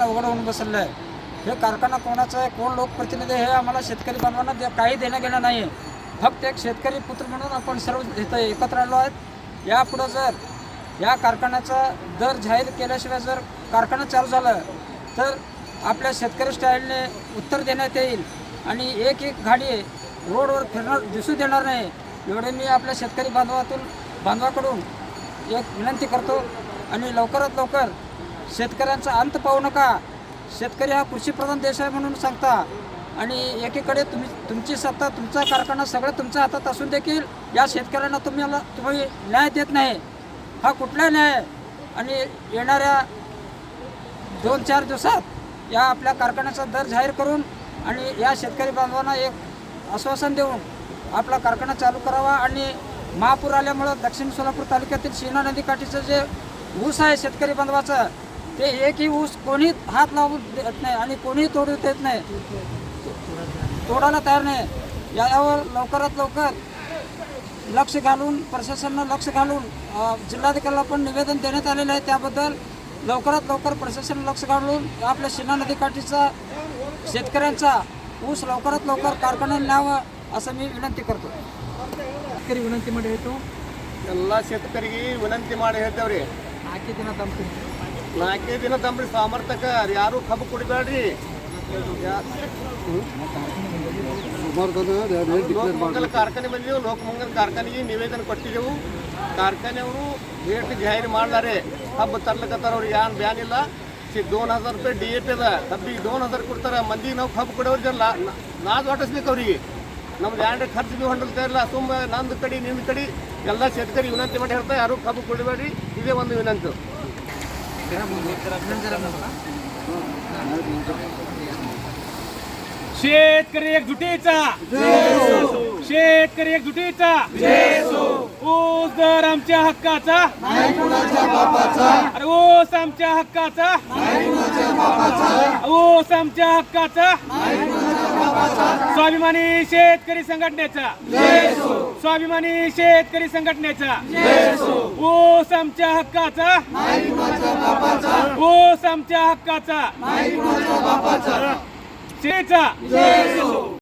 प्रश्न अवघड होऊन बसलेला आहे हे कारखाना कोणाचा आहे? कोण लोकप्रतिनिधी आहे? हे आम्हाला शेतकरी बांधवांना दे- काही देणं घेणं नाही आहे फक्त एक शेतकरी पुत्र म्हणून आपण सर्व इथं एकत्र आलो आहेत. यापुढं जर या कारखान्याचा दर जाहीर केल्याशिवाय जर कारखाना चालू झाला तर आपल्या शेतकरी स्टाईलने उत्तर देण्यात येईल. आणि एक एक गाडी रोडवर फिरणार दिसू देणार नाही. एवढे मी आपल्या शेतकरी बांधवातून बांधवाकडून एक विनंती करतो. आणि लवकरात लवकर शेतकऱ्यांचा अंत पाहू नका. शेतकरी हा कृषीप्रधान देश आहे म्हणून सांगता. आणि एकीकडे तुम्ही तुमची सत्ता तुमचा कारखाना सगळं तुमच्या हातात असून देखील या शेतकऱ्यांना तुम्हाला तुम्ही न्याय देत नाही. हा कुठला न्याय आणि येणाऱ्या दोन चार दिवसात या आपल्या कारखान्याचा दर जाहीर करून आणि या शेतकरी बांधवांना एक आश्वासन देऊन आपला कारखाना चालू करावा आणि महापूर आल्यामुळं दक्षिण सोलापूर तालुक्यातील सीना नदीकाठीचं जे ऊस आहे शेतकरी बांधवाचं ते एकही ऊस कोणी हात लावून देत नाही आणि कोणी तोडू देत नाही. तोडायला तयार नाही. यावर लवकरात लवकर लक्ष घालून प्रशासनानं लक्ष घालून जिल्हाधिकाऱ्याला पण निवेदन देण्यात आलेलं आहे. त्याबद्दल लवकरात लवकर प्रशासन लक्ष घालून आपल्या शिना नदीकाठीचा शेतकऱ्यांचा ऊस लवकरात लवकर कारखान्यात न्यावा असं मी विनंती करतो. ವಿನಂತಿ ಮಾಡಿ शेतकरी विनंती शेतकರಿಗೆ ವಿನಂತಿ ಮಾಡಿ ಹೇಳ್ತೇವ್ರಿ. ಹಾಕಿದ್ದೀನ ತಮ್ಮ ನಾಲ್ಕೈದು ದಿನ ತಂಬ್ರಿ ಸಾಮರ್ಥ್ಯಕ ಯಾರು ಕಬ್ಬು ಕುಡಿಬೇಡ್ರಿ. ಲೋಕಮಂಗಲ ಕಾರ್ಖಾನೆ ಬಂದಿದ್ದೆವು ಲೋಕಮಂಗಲ ಕಾರ್ಖಾನೆಗೆ ನಿವೇದನೆ ಕೊಟ್ಟಿದ್ದೆವು. ಕಾರ್ಖಾನೆಯವರು ರೇಟ್ ಜಾಹೀರು ಮಾಡ್ಲಾರೆ. ಹಬ್ಬ ತರ್ಲಕತ್ತಾರ ಅವ್ರಿಗೆ ಏನು ಬ್ಯಾನ್ ಇಲ್ಲ. ಸಿ ದೋನ್ ಹಜಾರ್ ರೂಪಾಯಿ ಡಿ ಎ ಪಿ ಅದ. ಹಬ್ಬಿಗೆ ದೋನ್ ಹಜಾರ್ ಕೊಡ್ತಾರೆ. ಮಂದಿಗೆ ನಾವು ಕಬ್ಬು ಕೊಡೋರು ಜಲ್ಲ ನಾದು ಹೊಟ್ಟಿಸ್ಬೇಕು ಅವ್ರಿಗೆ. ನಮ್ದು ಎರಡು ಖರ್ಚು ಭೀ ಹೊಂಡಲ್ತಾ ಇಲ್ಲ ತುಂಬ ನಂದು ಕಡೆ ನಿಮ್ಮ ಕಡೆ. ಎಲ್ಲ ಶೇತಕರಿ ವಿನಂತಿ ಮಾಡಿ ಹೇಳ್ತಾ ಯಾರು ಕಬ್ಬು ಕೊಡಬೇಡಿ ಇದೇ ಒಂದು ವಿನಂತಿ. शेतकरी एक जुटीचा शेतकरी एकजुटीचा. ऊस दर आमच्या हक्काचा. अरे ऊस आमच्या हक्काचा. ऊस आमच्या हक्काचा. स्वाभिमानी शेतकरी संघटनेचा. स्वाभिमानी शेतकरी संघटनेचा. ऊस आमच्या हक्काचा. ऊस आमच्या हक्काचा. शेचा